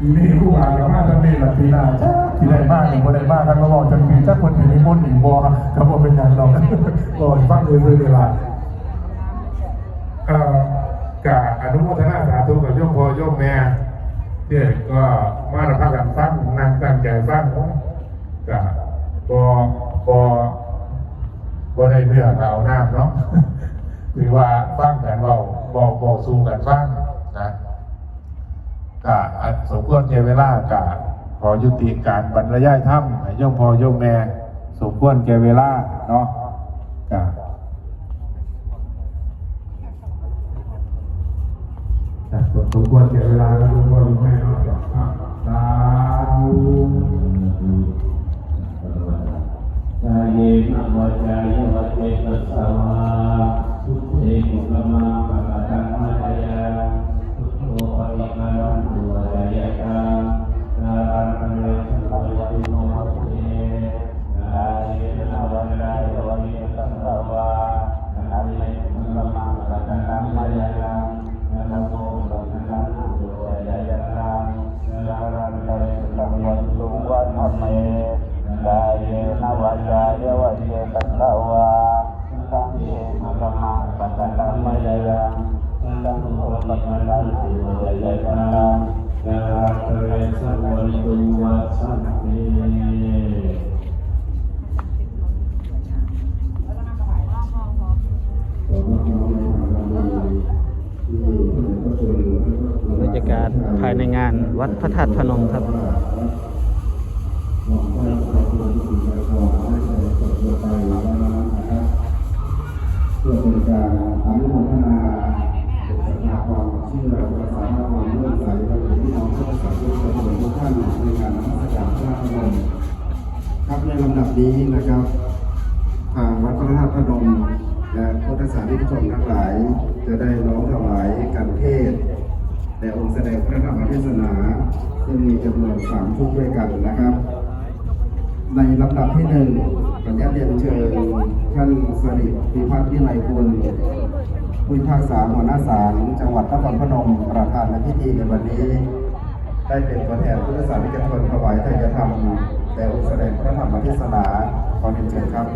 ปีนี้ผู้อานกับมาตำเนหลักปีหน้าจ้าที่ได้มากหนึ่งคนได้มากกันมาบอกจังมีจ้าคนอยู่ในมนต์อีกบ่ก็บ่เป็นย่างเราก็ฟังเลยเลยเวลาเอ่อกะอนุโมทนาสาธุกับโยมพ่อโยมแม่ที่ก็มารับกันฟังนั่งตั้งใจฟังเนาะกะพอพอบ่ได้เนื้อกับเอาน้ำเนาะหรือว่าฟังกันเบาบอกบอกสู้กันฟังนะ กะอันสมควรแก่เวลากะขอยุติการบรรยายถ้ำให้โย่อมพอย่อมแม่สมควรแก่เวลาเนาะกะสมควรแก่เวลาแล้วโย่อมพ่อย่อมแม่เนาะอะสาธุายในงานวัดพระธาตุพนมครับเพื่อเป็นการอนุโมทนาศรัทธาความเชื่อและสามารถความเลื่อมใสและพี่น้องผู้ศรัทธาทุกท่านในการนมัสการพระพนมครับในลำดับนี้นะครับทางวัดพระธาตุพนมและพุทธศาสนิกชนทั้งหลาย จะได้น้อมถวายการเทศในองค์แสดงพระธรรม เทศนา ซึ่งมีจำนวนสามชุดด้วยกันนะครับ ในลำดับที่หนึ่งขออนุญาตเรียนเชิญท่านสริตพิพัฒน์วิไลกุลผู้พิพากษาหัวหน้าศาลจังหวัดนครพนมประธานในพิธีในวันนี้ ได้เป็นตัวแทนพุทธศาสนิกชนถวายทายธรรมแต่องค์แสดงพระธรรมเทศนาขอเรียนเชิญครับ